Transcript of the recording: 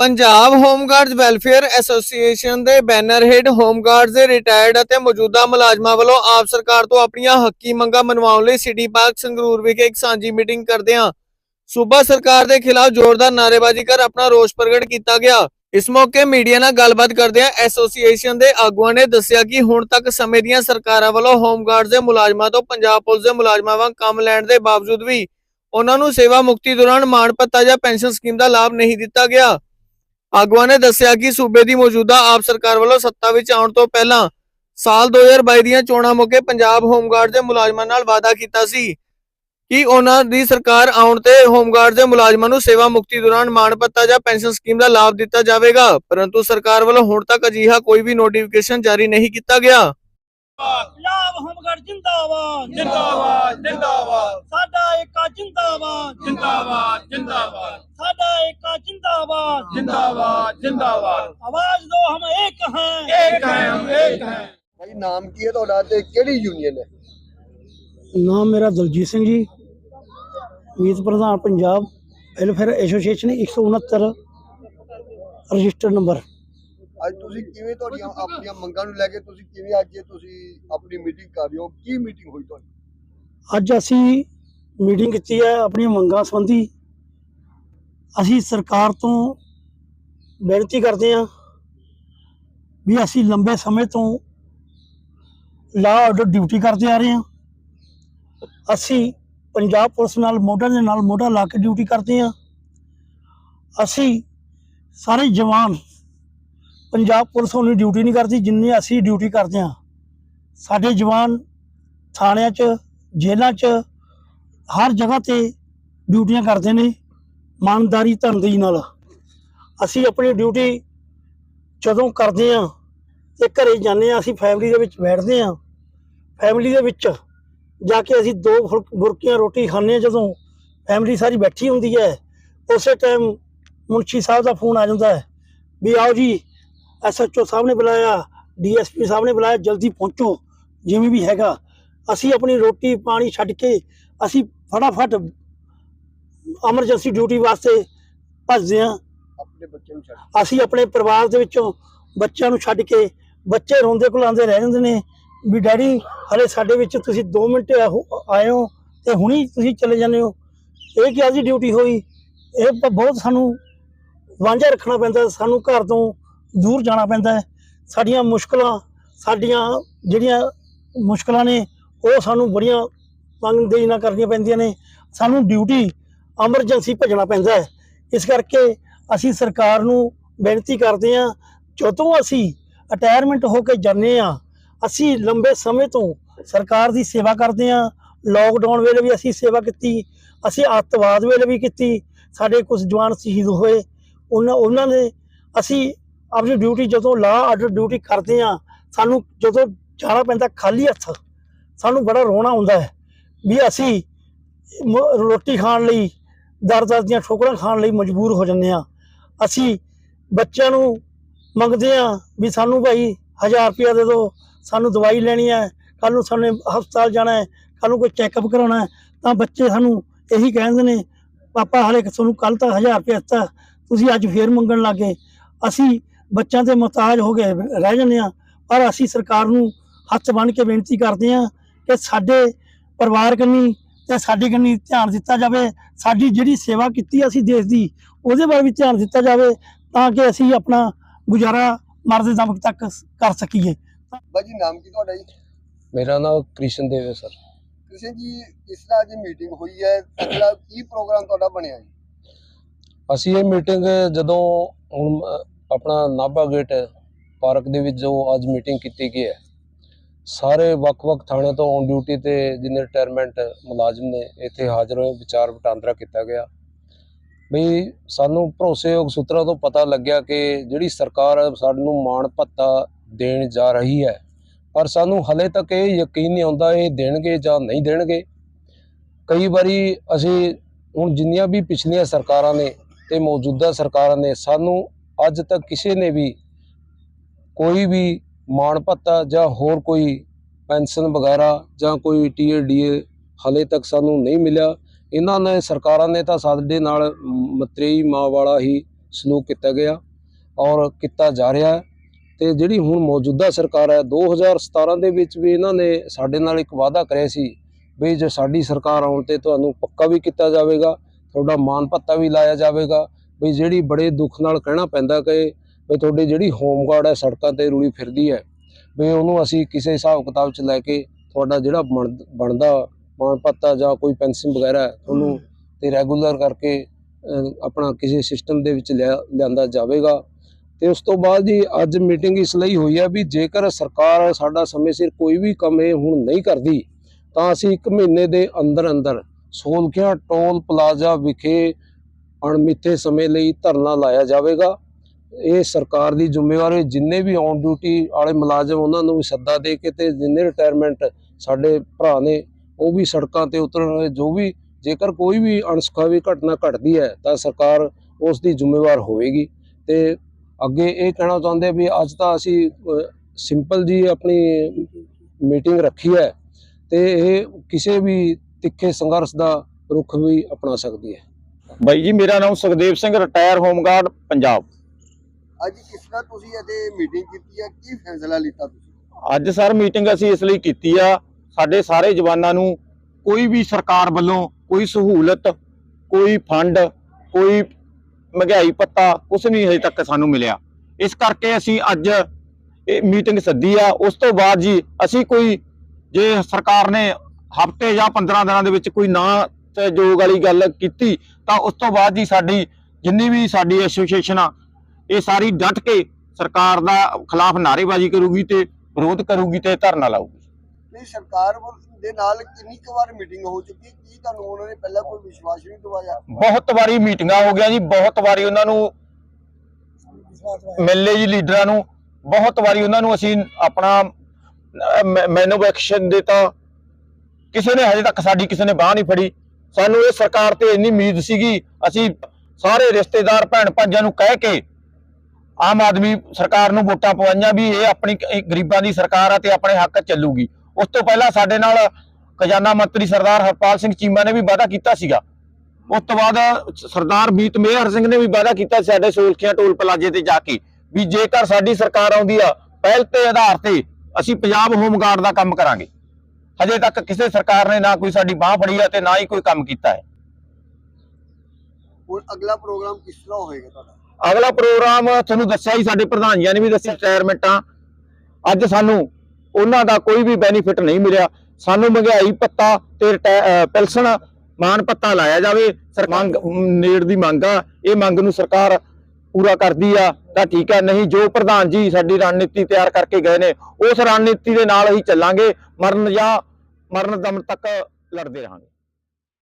Punjab home guards welfare association ਦੇ banner ਹੇਠ home guards ਦੇ ਰਿਟਾਇਰਡ ਅਤੇ ਮੌਜੂਦਾ ਮੁਲਾਜ਼ਮਾਂ ਵੱਲੋਂ ਆਪ ਸਰਕਾਰ ਤੋਂ ਆਪਣੀਆਂ ਹੱਕੀ ਮੰਗਾਂ ਮਨਵਾਉਣ ਲਈ ਸਿਟੀ ਪਾਰਕ ਸੰਗਰੂਰ ਵਿਖੇ ਇੱਕ ਸਾਂਝੀ ਮੀਟਿੰਗ ਕਰਦਿਆਂ ਸੂਬਾ ਸਰਕਾਰ ਦੇ ਖਿਲਾਫ ਜ਼ੋਰਦਾਰ ਨਾਅਰੇਬਾਜ਼ੀ ਕਰ ਆਪਣਾ ਰੋਸ ਪ੍ਰਗਟ ਕੀਤਾ ਗਿਆ। ਇਸ ਮੌਕੇ ਮੀਡੀਆ ਨਾਲ ਗੱਲਬਾਤ ਕਰਦਿਆਂ ਐਸੋਸੀਏਸ਼ਨ ਦੇ ਆਗੂਆਂ ਨੇ ਦੱਸਿਆ ਕਿ ਹੁਣ ਤੱਕ ਸਮੇਂ ਦੀਆਂ ਸਰਕਾਰਾਂ ਵੱਲੋਂ ਹੋਮਗਾਰਡਜ਼ ਦੇ ਮੁਲਾਜ਼ਮਾਂ ਤੋਂ ਪੰਜਾਬ ਪੁਲਿਸ ਦੇ ਮੁਲਾਜ਼ਮਾਂ ਵਾਂਗ ਕੰਮ ਲੈਣ ਦੇ ਬਾਵਜੂਦ ਵੀ ਉਹਨਾਂ ਨੂੰ ਸੇਵਾ ਮੁਕਤੀ ਦੌਰਾਨ ਮਾਣ ਭੱਤਾ ਜਾਂ ਪੈਨਸ਼ਨ ਸਕੀਮ ਦਾ ਲਾਭ ਨਹੀਂ ਦਿੱਤਾ ਗਿਆ। ਆਗੂਆਂ ਨੇ ਦੱਸਿਆ ਕਿ ਸੂਬੇ ਦੀ ਮੌਜੂਦਾ ਆਪ ਸਰਕਾਰ ਵੱਲੋਂ ਸੱਤਾ ਵਿੱਚ ਆਉਣ ਤੋਂ ਪਹਿਲਾਂ ਸਾਲ 2022 ਦੀਆਂ ਚੋਣਾਂ ਮੌਕੇ ਪੰਜਾਬ ਹੋਮਗਾਰਡ ਦੇ ਮੁਲਾਜ਼ਮਾਂ ਨਾਲ ਵਾਅਦਾ ਕੀਤਾ ਸੀ ਕਿ ਉਹਨਾਂ ਦੀ ਸਰਕਾਰ ਆਉਣ ਤੇ ਹੋਮਗਾਰਡ ਦੇ ਮੁਲਾਜ਼ਮਾਂ ਨੂੰ ਸੇਵਾ ਮੁਕਤੀ ਦੌਰਾਨ ਮਾਣ ਭੱਤਾ ਜਾਂ ਪੈਨਸ਼ਨ ਸਕੀਮ ਦਾ ਲਾਭ ਦਿੱਤਾ ਜਾਵੇਗਾ, ਪਰੰਤੂ ਸਰਕਾਰ ਵੱਲੋਂ ਹੁਣ ਤੱਕ ਅਜਿਹਾ ਕੋਈ ਵੀ ਨੋਟੀਫਿਕੇਸ਼ਨ ਜਾਰੀ ਨਹੀਂ ਕੀਤਾ ਗਿਆ। ਪੰਜਾਬ ਹੋਮਗਾਰਡ ਜਿੰਦਾਬਾਦ ਜਿੰਦਾਬਾਦ ਜਿੰਦਾਬਾਦ ਸਾਡਾ ਏਕਾ ਜਿੰਦਾਬਾਦ ਜਿੰਦਾਬਾਦ ਜਿੰਦਾਬਾਦ ਸਾਡਾ ਏਕਾ ਜਿੰਦਾਬਾਦ ਜਿੰਦਾਬਾਦ ਜਿੰਦਾਬਾਦ ਆਵਾਜ਼ ਦੋ ਹਮ ਇੱਕ हैं। ਇੱਕ ਹੈ ਹਮ ਇੱਕ ਹੈ ਭਾਈ ਨਾਮ ਕੀ ਹੈ ਤੁਹਾਡਾ ਤੇ ਕਿਹੜੀ ਯੂਨੀਅਨ ਹੈ ਨਾਮ ਮੇਰਾ ਦਲਜੀਤ ਸਿੰਘ ਜੀ ਮੀਤ ਪ੍ਰਧਾਨ Punjab welfare association 169 register number ਅੱਜ ਤੁਸੀਂ ਕਿਵੇਂ ਤੁਹਾਡੀਆਂ ਆਪਣੀਆਂ ਮੰਗਾਂ ਨੂੰ ਲੈ ਕੇ ਤੁਸੀਂ ਕਿਵੇਂ ਅੱਜ ਇਹ ਤੁਸੀਂ ਆਪਣੀ ਮੀਟਿੰਗ ਕਰ ਰਹੇ ਹੋ? ਕੀ ਮੀਟਿੰਗ ਹੋਈ ਤੁਹਾਡੀ? ਅੱਜ ਅਸੀਂ ਮੀਟਿੰਗ ਕੀਤੀ ਹੈ ਆਪਣੀਆਂ ਮੰਗਾਂ ਸੰਬੰਧੀ। ਅਸੀਂ ਸਰਕਾਰ ਤੋਂ ਬੇਨਤੀ ਕਰਦੇ ਹਾਂ ਵੀ ਅਸੀਂ ਲੰਬੇ ਸਮੇਂ ਤੋਂ ਲਾ ਆਰਡਰ ਡਿਊਟੀ ਕਰਦੇ ਆ ਰਹੇ ਹਾਂ। ਅਸੀਂ ਪੰਜਾਬ ਪੁਲਿਸ ਨਾਲ ਮੋਢਾ ਦੇ ਨਾਲ ਮੋਢਾ ਲਾ ਕੇ ਡਿਊਟੀ ਕਰਦੇ ਹਾਂ। ਅਸੀਂ ਸਾਰੇ ਜਵਾਨ ਪੰਜਾਬ ਪੁਲਿਸ ਉਹਨੀ ਡਿਊਟੀ ਨਹੀਂ ਕਰਦੀ, ਜਿੰਨੀ ਅਸੀਂ ਡਿਊਟੀ ਕਰਦੇ ਹਾਂ। ਸਾਡੇ ਜਵਾਨ ਥਾਣਿਆਂ 'ਚ, ਜੇਲ੍ਹਾਂ 'ਚ, ਹਰ ਜਗ੍ਹਾ ਤੇ ਡਿਊਟੀਆਂ ਕਰਦੇ ਨੇ, ਇਮਾਨਦਾਰੀ ਧਰਮਦਈ ਨਾਲ। ਅਸੀਂ ਆਪਣੀ ਡਿਊਟੀ ਜਦੋਂ ਕਰਦੇ ਆ ਤੇ ਘਰੇ ਜਾਂਦੇ ਆ ਅਸੀਂ ਫੈਮਿਲੀ ਦੇ ਵਿੱਚ ਬੈਠਦੇ ਆ ਫੈਮਿਲੀ ਦੇ ਵਿੱਚ ਜਾ ਕੇ ਅਸੀਂ ਦੋ ਫੁਲਕ- ਬੁਰਕੀਆਂ ਰੋਟੀ ਖਾਂਦੇ ਆ ਜਦੋਂ ਫੈਮਿਲੀ ਸਾਰੀ ਬੈਠੀ ਹੁੰਦੀ ਹੈ। ਉਸੇ ਟਾਈਮ ਮੁਨਸ਼ੀ ਸਾਹਿਬ ਦਾ ਫੋਨ ਆ ਜਾਂਦਾ ਹੈ ਵੀ ਆਓ ਜੀ ਐਸਐਚਓ ਸਾਹਿਬ ਨੇ ਬੁਲਾਇਆ ਡੀਐਸਪੀ ਸਾਹਿਬ ਨੇ ਬੁਲਾਇਆ ਜਲਦੀ ਪਹੁੰਚੋ ਜਿਵੇਂ ਵੀ ਹੈਗਾ। ਅਸੀਂ ਆਪਣੀ ਰੋਟੀ ਪਾਣੀ ਛੱਡ ਕੇ ਅਸੀਂ ਫਟਾਫਟ ਐਮਰਜੈਂਸੀ ਡਿਊਟੀ ਵਾਸਤੇ ਭੱਜਦੇ ਹਾਂ। ਆਪਣੇ ਬੱਚੇ ਨੂੰ ਛੱਡ ਅਸੀਂ ਆਪਣੇ ਪਰਿਵਾਰ ਦੇ ਵਿੱਚੋਂ ਬੱਚਿਆਂ ਨੂੰ ਛੱਡ ਕੇ ਬੱਚੇ ਰੋਂਦੇ ਕੁਲਾਉਂਦੇ ਰਹਿ ਜਾਂਦੇ ਨੇ ਵੀ ਡੈਡੀ ਹਲੇ ਸਾਡੇ ਵਿੱਚ ਤੁਸੀਂ 2 ਮਿੰਟ ਆਏ ਹੋ ਤੇ ਹੁਣੀ ਤੁਸੀਂ ਚਲੇ ਜਾਂਦੇ ਹੋ। ਇਹ ਕੀ ਜੀ ਡਿਊਟੀ ਹੋਈ? ਇਹ ਬਹੁਤ ਸਾਨੂੰ ਵਾਂਝਾ ਰੱਖਣਾ ਪੈਂਦਾ ਸਾਨੂੰ ਘਰ ਤੋਂ ਦੂਰ ਜਾਣਾ ਪੈਂਦਾ ਹੈ। ਸਾਡੀਆਂ ਮੁਸ਼ਕਲਾਂ, ਸਾਡੀਆਂ ਜਿਹੜੀਆਂ ਮੁਸ਼ਕਲਾਂ ਨੇ, ਉਹ ਸਾਨੂੰ ਬੜੀਆਂ ਤੰਗਦੇਹੀ ਨਾਲ ਕਰਨੀਆਂ ਪੈਂਦੀਆਂ ਨੇ। ਸਾਨੂੰ ਡਿਊਟੀ ਐਮਰਜੈਂਸੀ ਭੇਜਣਾ ਪੈਂਦਾ ਹੈ। ਇਸ ਕਰਕੇ ਅਸੀਂ ਸਰਕਾਰ ਨੂੰ ਬੇਨਤੀ ਕਰਦੇ ਹਾਂ, ਜਦੋਂ ਅਸੀਂ ਰਿਟਾਇਰਮੈਂਟ ਹੋ ਕੇ ਜਾਂਦੇ ਹਾਂ, ਅਸੀਂ ਲੰਬੇ ਸਮੇਂ ਤੋਂ ਸਰਕਾਰ ਦੀ ਸੇਵਾ ਕਰਦੇ ਹਾਂ। ਲੋਕਡਾਊਨ ਵੇਲੇ ਵੀ ਅਸੀਂ ਸੇਵਾ ਕੀਤੀ, ਅਸੀਂ ਅੱਤਵਾਦ ਵੇਲੇ ਵੀ ਕੀਤੀ। ਸਾਡੇ ਕੁਝ ਜਵਾਨ ਸ਼ਹੀਦ ਹੋਏ। ਉਹਨਾਂ ਉਹਨਾਂ ਨੇ ਅਸੀਂ ਆਪਣੀ ਡਿਊਟੀ ਜਦੋਂ ਲਾ ਆਰਡਰ ਡਿਊਟੀ ਕਰਦੇ ਹਾਂ, ਸਾਨੂੰ ਜਦੋਂ ਜਾਣਾ ਪੈਂਦਾ ਖਾਲੀ ਹੱਥ, ਸਾਨੂੰ ਬੜਾ ਰੋਣਾ ਆਉਂਦਾ ਹੈ ਵੀ ਅਸੀਂ ਰੋਟੀ ਖਾਣ ਲਈ ਦਰ ਦਰ ਦੀਆਂ ਠੋਕਰਾਂ ਖਾਣ ਲਈ ਮਜਬੂਰ ਹੋ ਜਾਂਦੇ ਹਾਂ। ਅਸੀਂ ਬੱਚਿਆਂ ਨੂੰ ਮੰਗਦੇ ਹਾਂ ਵੀ ਸਾਨੂੰ ਭਾਈ 1000 ਰੁਪਇਆ ਦੇ ਦਿਓ, ਸਾਨੂੰ ਦਵਾਈ ਲੈਣੀ ਹੈ ਕੱਲ ਨੂੰ ਸਾਨੂੰ ਹਸਪਤਾਲ ਜਾਣਾ ਹੈ ਕੱਲ ਨੂੰ ਕੋਈ ਚੈੱਕਅਪ ਕਰਾਉਣਾ ਹੈ, ਤਾਂ ਬੱਚੇ ਸਾਨੂੰ ਇਹੀ ਕਹਿੰਦੇ ਨੇ, ਪਾਪਾ ਹਾਲੇ ਤੁਹਾਨੂੰ ਕੱਲ ਤਾਂ 1000 ਰੁਪਇਆ ਦਿੱਤਾ, ਤੁਸੀਂ ਅੱਜ ਫੇਰ ਮੰਗਣ ਲੱਗੇ ਅਸੀਂ ਬੱਚਿਆਂ ਤੇ ਮੁਹਤਾਜ ਹੋ ਗਏ ਰਹਿ ਜਾਂਦੇ ਹਾਂ। ਪਰ ਅਸੀਂ ਸਰਕਾਰ ਨੂੰ ਹੱਥ ਬੰਨ੍ਹ ਕੇ ਬੇਨਤੀ ਕਰਦੇ ਹਾਂ ਕਿ ਸਾਡੇ ਪਰਿਵਾਰ ਕੰਨੀ ਤੇ ਸਾਡੀ ਕੰਨੀ ਧਿਆਨ ਦਿੱਤਾ ਜਾਵੇ। ਸਾਡੀ ਜਿਹੜੀ ਸੇਵਾ ਕੀਤੀ ਅਸੀਂ ਦੇਸ਼ ਦੀ ਉਹਦੇ ਬਾਰੇ ਵੀ ਧਿਆਨ ਦਿੱਤਾ ਜਾਵੇ ਤਾਂ ਕਿ ਅਸੀਂ ਆਪਣਾ ਗੁਜ਼ਾਰਾ ਮਰਦੇ ਦਮ ਤੱਕ ਕਰ ਸਕੀਏ। ਭਾਈ ਜੀ ਨਾਮ ਕੀ ਤੁਹਾਡਾ ਜੀ? ਮੇਰਾ ਨਾਮ ਕ੍ਰਿਸ਼ਨ ਦੇਵ ਹੈ ਸਰ। ਕ੍ਰਿਸ਼ਨ ਜੀ ਇਸ ਤਰ੍ਹਾਂ ਅੱਜ ਮੀਟਿੰਗ ਹੋਈ ਹੈ ਕੀ ਪ੍ਰੋਗਰਾਮ ਤੁਹਾਡਾ ਬਣਿਆ ਜੀ? ਅਸੀਂ ਇਹ ਮੀਟਿੰਗ ਜਦੋਂ ਹੁਣ ਆਪਣਾ ਨਾਭਾ ਗੇਟ ਪਾਰਕ ਦੇ ਵਿੱਚ ਜੋ ਅੱਜ ਮੀਟਿੰਗ ਕੀਤੀ ਗਈ ਹੈ। ਸਾਰੇ ਵੱਖ-ਵੱਖ ਥਾਣੇ ਤੋਂ ਔਨ ਡਿਊਟੀ ਤੇ ਜਿੰਨੇ ਰਿਟਾਇਰਮੈਂਟ ਮੁਲਾਜ਼ਮ ਨੇ, ਇੱਥੇ ਹਾਜ਼ਰ ਹੋਏ, ਵਿਚਾਰ ਵਟਾਂਦਰਾ ਕੀਤਾ ਗਿਆ। ਬਈ ਸਾਨੂੰ ਭਰੋਸੇਯੋਗ ਸੂਤਰਾਂ ਤੋਂ ਪਤਾ ਲੱਗਿਆ ਕਿ ਜਿਹੜੀ ਸਰਕਾਰ ਸਾਨੂੰ ਮਾਣ ਭੱਤਾ ਦੇਣ ਜਾ ਰਹੀ ਹੈ, ਪਰ ਸਾਨੂੰ ਹਲੇ ਤੱਕ ਇਹ ਯਕੀਨ ਨਹੀਂ ਆਉਂਦਾ ਇਹ ਦੇਣਗੇ ਜਾਂ ਨਹੀਂ ਦੇਣਗੇ। ਕਈ ਵਾਰੀ ਅਸੀਂ ਹੁਣ ਜਿੰਨੀਆਂ ਵੀ ਪਿਛਲੀਆਂ ਸਰਕਾਰਾਂ ਨੇ ਤੇ ਮੌਜੂਦਾ ਸਰਕਾਰਾਂ ਨੇ, ਸਾਨੂੰ ਅੱਜ ਤੱਕ ਕਿਸੇ ਨੇ ਵੀ ਕੋਈ ਵੀ ਮਾਣ ਭੱਤਾ ਜਾਂ ਹੋਰ ਕੋਈ ਪੈਨਸ਼ਨ ਵਗੈਰਾ ਜਾਂ ਕੋਈ ਟੀਏਡੀਏ ਹਲੇ ਤੱਕ ਸਾਨੂੰ ਨਹੀਂ ਮਿਲਿਆ। ਇਹਨਾਂ ਨੇ, ਸਰਕਾਰਾਂ ਨੇ ਤਾਂ ਸਾਡੇ ਨਾਲ ਮਤਰੇਈ ਮਾਂ ਵਾਲਾ ਹੀ ਸਲੂਕ ਕੀਤਾ ਗਿਆ ਔਰ ਕੀਤਾ ਜਾ ਰਿਹਾ ਹੈ। ਤੇ ਜਿਹੜੀ ਹੁਣ ਮੌਜੂਦਾ ਸਰਕਾਰ ਹੈ 2017 ਦੇ ਵਿੱਚ ਵੀ ਇਹਨਾਂ ਨੇ ਸਾਡੇ ਨਾਲ ਇੱਕ ਵਾਅਦਾ ਕਰਿਆ ਸੀ ਵੀ ਜੇ ਸਾਡੀ ਸਰਕਾਰ ਆਉਣ ਤੇ ਤੁਹਾਨੂੰ ਪੱਕਾ ਵੀ ਕੀਤਾ ਜਾਵੇਗਾ, ਤੁਹਾਡਾ ਮਾਨ ਭੱਤਾ ਵੀ ਲਾਇਆ ਜਾਵੇਗਾ ਵੀ ਜਿਹੜੀ ਬੜੇ ਦੁੱਖ ਨਾਲ ਕਹਿਣਾ ਪੈਂਦਾ ਕਿ ਵੀ ਤੁਹਾਡੀ ਜਿਹੜੀ ਹੋਮਗਾਰਡ ਹੈ ਸੜਕਾਂ ਤੇ ਰੁਲੀ ਫਿਰਦੀ ਹੈ ਵੀ ਉਹਨੂੰ ਅਸੀਂ ਕਿਸੇ ਹਿਸਾਬ ਕਿਤਾਬ 'ਚ ਲੈ ਕੇ ਤੁਹਾਡਾ ਜਿਹੜਾ ਬਣ- ਬਣਦਾ ਮਾਨ ਭੱਤਾ ਜਾਂ ਕੋਈ ਪੈਨਸ਼ਨ ਵਗੈਰਾ ਤੁਹਾਨੂੰ ਤੇ ਰੈਗੂਲਰ ਕਰਕੇ ਆਪਣਾ ਕਿਸੇ ਸਿਸਟਮ ਦੇ ਵਿੱਚ ਲਿਆ- ਲਿਆਂਦਾ ਜਾਵੇਗਾ। ਤੇ ਉਸ ਤੋਂ ਬਾਅਦ ਜੀ ਅੱਜ ਮੀਟਿੰਗ ਇਸ ਲਈ ਹੋਈ ਹੈ ਵੀ ਜੇਕਰ ਸਰਕਾਰ ਸਾਡਾ ਸਮੇਂ ਸਿਰ ਕੋਈ ਵੀ ਕੰਮ ਇਹ ਹੁਣ ਨਹੀਂ ਕਰਦੀ ਤਾਂ ਅਸੀਂ 1 ਮਹੀਨੇ ਦੇ ਅੰਦਰ ਅੰਦਰ ਸੋਲਖਿਆ ਟੋਲ ਪਲਾਜ਼ਾ ਵਿਖੇ ਅਣਮਿੱਥੇ ਸਮੇਂ ਲਈ ਧਰਨਾ ਲਾਇਆ ਜਾਵੇਗਾ। ਇਹ ਸਰਕਾਰ ਦੀ ਜ਼ਿੰਮੇਵਾਰੀ ਜਿੰਨੇ ਵੀ ਔਨ ਡਿਊਟੀ ਵਾਲੇ ਮੁਲਾਜ਼ਮ ਉਹਨਾਂ ਨੂੰ ਵੀ ਸੱਦਾ ਦੇ ਕੇ ਤੇ ਜਿੰਨੇ ਰਿਟਾਇਰਮੈਂਟ ਸਾਡੇ ਭਰਾ ਨੇ, ਉਹ ਵੀ ਸੜਕਾਂ ਤੇ ਉਤਰਨ ਜੋ ਵੀ ਜੇਕਰ ਕੋਈ ਵੀ ਅਣਸੁਖਾਵੀ ਘਟਨਾ ਘਟਦੀ ਹੈ, ਤਾਂ ਸਰਕਾਰ ਉਸ ਦੀ ਜ਼ਿੰਮੇਵਾਰ ਹੋਵੇਗੀ। ਤੇ ਅੱਗੇ ਇਹ ਕਹਿਣਾ ਚਾਹੁੰਦੇ ਵੀ ਅੱਜ ਤਾਂ ਅਸੀਂ ਸਿੰਪਲ ਜੀ ਆਪਣੀ ਮੀਟਿੰਗ ਰੱਖੀ ਹੈ ਤੇ ਇਹ ਕਿਸੇ ਵੀ ਤਿੱਖੇ ਸੰਘਰਸ਼ ਦਾ ਰੁਖ ਵੀ ਅਪਣਾ ਸਕਦੀ ਹੈ। ਬਾਈ ਜੀ ਮੇਰਾ ਨਾਮ Sukhdev Singh retire home guard Punjab. ਅੱਜ ਕਿਸ ਤਰ੍ਹਾਂ ਤੁਸੀਂ ਇਹਦੇ ਮੀਟਿੰਗ ਕੀਤੀ ਹੈ ਕੀ ਫੈਸਲਾ ਲਿੱਤਾ ਤੁਸੀਂ? ਅੱਜ ਸਰ ਮੀਟਿੰਗ ਅਸੀਂ ਇਸ ਲਈ ਕੀਤੀ ਆ ਸਾਡੇ ਸਾਰੇ ਜਵਾਨਾਂ ਨੂੰ ਕੋਈ ਵੀ ਸਰਕਾਰ ਵੱਲੋਂ ਕੋਈ ਸਹੂਲਤ ਕੋਈ ਫੰਡ ਕੋਈ ਮਹਿੰਗਾਈ ਪੱਤਾ ਕੁਝ ਨਹੀਂ ਹਜੇ ਤੱਕ ਸਾਨੂੰ ਮਿਲਿਆ। ਇਸ ਕਰਕੇ ਅਸੀਂ ਅੱਜ ਇਹ ਮੀਟਿੰਗ ਸੱਦੀ ਆ। ਉਸ ਤੋਂ ਬਾਅਦ ਜੀ ਅਸੀਂ ਕੋਈ ਜੇ ਸਰਕਾਰ ਨੇ ਹਫ਼ਤੇ ਜਾਂ 15 ਦਿਨਾਂ ਦੇ ਵਿੱਚ ਕੋਈ ਨਾ ਸਹਿਯੋਗ ਵਾਲੀ ਗੱਲ ਕੀਤੀ ਤਾਂ ਉਸ ਤੋਂ ਬਾਅਦ ਜੀ ਸਾਡੀ ਜਿੰਨੀ ਵੀ ਸਾਡੀ ਐਸੋਸੀਏਸ਼ਨ ਆ ਇਹ ਸਾਰੀ ਡਟ ਕੇ ਸਰਕਾਰ ਦਾ ਖਿਲਾਫ ਨਾਅਰੇਬਾਜ਼ੀ ਕਰੂਗੀ ਤੇ ਵਿਰੋਧ ਕਰੂਗੀ ਤੇ ਧਰਨਾ ਲਾਊਗੀ। ਨਹੀਂ ਸਰਕਾਰ ਦੇ ਨਾਲ ਕਿੰਨੀ ਕੁ ਵਾਰ ਮੀਟਿੰਗ ਹੋ ਚੁੱਕੀ ਕੀ ਤੁਹਾਨੂੰ ਉਹਨਾਂ ਨੇ ਪਹਿਲਾਂ ਕੋਈ ਵਿਸ਼ਵਾਸ ਨਹੀਂ ਦਿਵਾਇਆ? ਬਹੁਤ ਵਾਰੀ ਮੀਟਿੰਗਾਂ ਹੋ ਗਿਆ ਜੀ ਬਹੁਤ ਵਾਰੀ ਉਹਨਾਂ ਨੂੰ ਮਿਲੇ ਜੀ ਲੀਡਰਾਂ ਨੂੰ ਬਹੁਤ ਵਾਰੀ ਉਹਨਾਂ ਨੂੰ ਅਸੀਂ ਆਪਣਾ ਮੈਨੂ ਐਕਸ਼ਨ ਦਿੱਤਾ ਕਿਸੇ ਨੇ ਹਜੇ ਤੱਕ ਸਾਡੀ ਕਿਸੇ ਨੇ ਬਾਹ ਨਹੀਂ ਫੜੀ। ਸਾਨੂੰ ਇਹ ਸਰਕਾਰ ਤੇ ਇੰਨੀ ਉਮੀਦ ਸੀਗੀ, ਅਸੀਂ ਸਾਰੇ ਰਿਸ਼ਤੇਦਾਰ ਭੈਣ ਭਾਈਆਂ ਨੂੰ ਕਹਿ ਕੇ ਆਮ ਆਦਮੀ ਸਰਕਾਰ ਨੂੰ ਵੋਟਾਂ ਪਵਾਈਆਂ ਵੀ ਇਹ ਆਪਣੀ ਗਰੀਬਾਂ ਦੀ ਸਰਕਾਰ ਆ ਤੇ ਆਪਣੇ ਹੱਕ ਚੱਲੂਗੀ। ਉਸ ਤੋਂ ਪਹਿਲਾਂ ਸਾਡੇ ਨਾਲ ਖਜ਼ਾਨਾ ਮੰਤਰੀ ਸਰਦਾਰ ਹਰਪਾਲ ਸਿੰਘ ਚੀਮਾ ਨੇ ਵੀ ਵਾਅਦਾ ਕੀਤਾ ਸੀਗਾ। ਉਸ ਤੋਂ ਬਾਅਦ ਸਰਦਾਰ ਮੀਤ ਮੇਹਰ ਸਿੰਘ ਨੇ ਵੀ ਵਾਅਦਾ ਕੀਤਾ ਸੀ ਸਾਡੇ ਸੋਲਖੀਆਂ ਟੋਲ ਪਲਾਜੇ ਤੇ ਜਾ ਕੇ ਵੀ ਜੇਕਰ ਸਾਡੀ ਸਰਕਾਰ ਆਉਂਦੀ ਆ, ਪਹਿਲ ਤੇ ਆਧਾਰ ਤੇ ਅਸੀਂ ਪੰਜਾਬ ਹੋਮਗਾਰਡ ਦਾ ਕੰਮ ਕਰਾਂਗੇ। ਹਜੇ ਤੱਕ ਕਿਸੇ ਸਰਕਾਰ ਨੇ ਨਾ ਕੋਈ ਸਾਡੀ ਬਾਹ ਫੜੀ ਆ ਤੇ ਨਾ ਹੀ ਕੋਈ ਕੰਮ ਕੀਤਾ ਹੈ। ਹੁਣ ਅਗਲਾ ਪ੍ਰੋਗਰਾਮ ਕਿਸ ਤਰ੍ਹਾਂ ਹੋਏਗਾ ਤੁਹਾਡਾ? ਅਗਲਾ ਪ੍ਰੋਗਰਾਮ ਤੁਹਾਨੂੰ ਦੱਸਿਆ ਹੀ ਸਾਡੇ ਪ੍ਰਧਾਨ ਜੀ ਨੇ ਵੀ ਦੱਸਿਆ ਰਿਟਾਇਰਮੈਂਟਾਂ ਅੱਜ ਸਾਨੂੰ ਉਹਨਾਂ ਦਾ ਕੋਈ ਵੀ ਬੈਨੀਫਿਟ ਨਹੀਂ ਮਿਲਿਆ। ਸਾਨੂੰ ਮਹਿੰਗਾਈ ਭੱਤਾ ਤੇ ਪੈਨਸ਼ਨ ਮਾਨ ਭੱਤਾ ਲਾਇਆ ਜਾਵੇ। ਸਰ ਮੰਗ ਨੇੜ ਦੀ ਮੰਗ ਆ। ਇਹ ਮੰਗ ਨੂੰ ਸਰਕਾਰ ਪੂਰਾ ਕਰਦੀ ਆ, ਤਾਂ ਠੀਕ ਹੈ ਨਹੀਂ ਜੋ ਪ੍ਰਧਾਨ ਜੀ ਸਾਡੀ ਰਣਨੀਤੀ ਤਿਆਰ ਕਰਕੇ ਗਏ ਨੇ, ਉਸ ਰਣਨੀਤੀ ਦੇ ਨਾਲ ਹੀ ਚੱਲਾਂਗੇ, ਮਰਨ ਜਾਂ ਮਰਨ ਦਮ ਤੱਕ ਲੜਦੇ ਰਹਾਂਗੇ।